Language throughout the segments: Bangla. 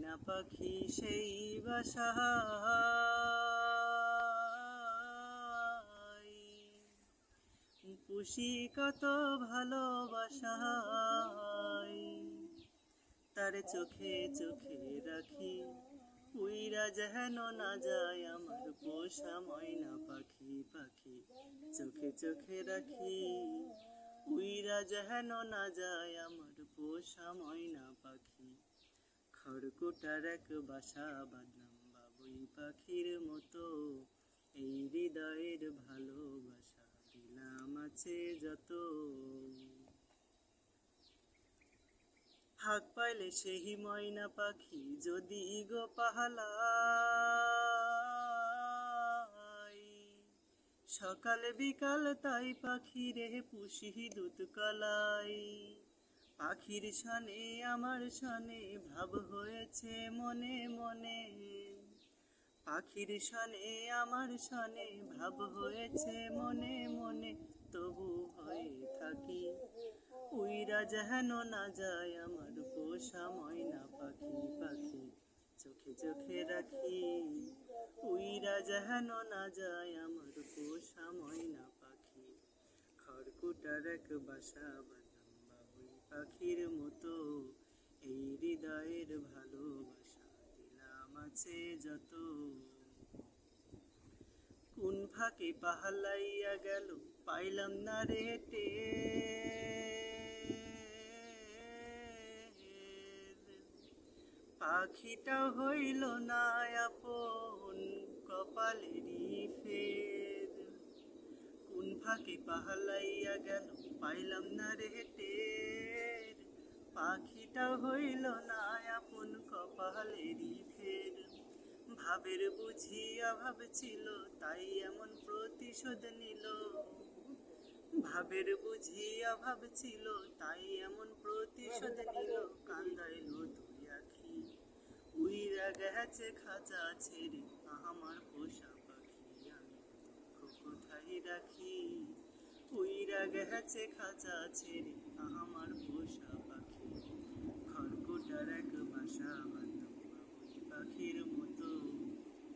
ময়না পাখি সেই বাসা পুষি কত ভালোবাসায়। তার চোখে চোখে রাখি, উইরা যেন না যায় আমার পোষা ময়না পাখি পাখি চোখে চোখে রাখি, উইরা যেন না যায় আমার পোষা ময়না পাখি। খড়কুটার এক বাসা বাঁধলাম বাবুই পাখির মতো। এই হৃদয়ের ভালোবাসা দিলাম আছে যত। ফাঁক পাইলে সেই ময়না পাখি যদি গো পাহালা। সকাল বিকাল তাই পাখি রে পুষি দুধ কলাই। পাখির সনে আমার সনে ভাব হয়েছে মনে মনে। পাখির সনে আমার সনে ভাব হয়েছে মনে মনে। তবু ভয়ে থাকি, উইরা যেন না যায় আমার পোষা ময়না পাখি পাখি। চোখে চোখে রাখি, উইরা যেন না যায় আমার পোষা ময়না পাখি। খড়কুটার এক বাসা পাখির মতো এই হৃদয়ের ভালোবাসা দিলাম আছে যত। কোন ফাঁকে পাহালাইয়া গেল পাইলাম না রেটে পাখিটা হইল না আপন কপালেরই ফের কোন ফাঁকে পাহালাইয়া গেল পাইলাম না রেটের পাখিটা হইল না আপন কপালেরই ফের। ভাবের অভাব ছিল তাই এমন প্রতিশোধ নিল। ভাবের বুঝি অভাব ছিল তাই এমন প্রতিশোধ নিল। কান্দাইল দুই আখি, উইরা গেছে খাঁচা ছেড়ে। আমার পোষা পাখি আমি কোথায় রাখি? উইরা গেছে খাঁচা ছেড়ে, আমার পোষা পাখি খড়কুটার এক বাসা বাবুই পাখির মতো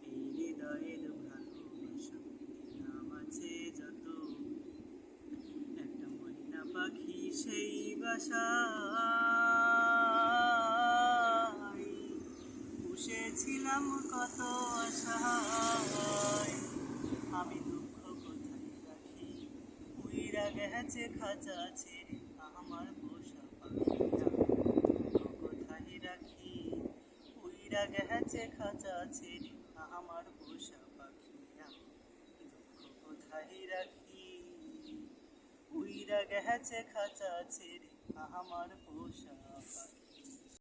এই হৃদয়ের ভালোবাসা দিলাম আছে যত একটা ময়না পাখি সেই বাসা পুষেছিলাম কত আশায়। আমি দুঃখ কোথায় রাখি? উইরা গেছে খাঁচা ছেড়ে আমার পোষা পাখি দুঃখ কোথায় রাখি উইরা গেছে খাঁচা ছেড়ে আমার পোষা পাখি দুঃখ কোথায় রাখি উইরা গেছে খাঁচা ছেড়ে আমার পোষা পাখি।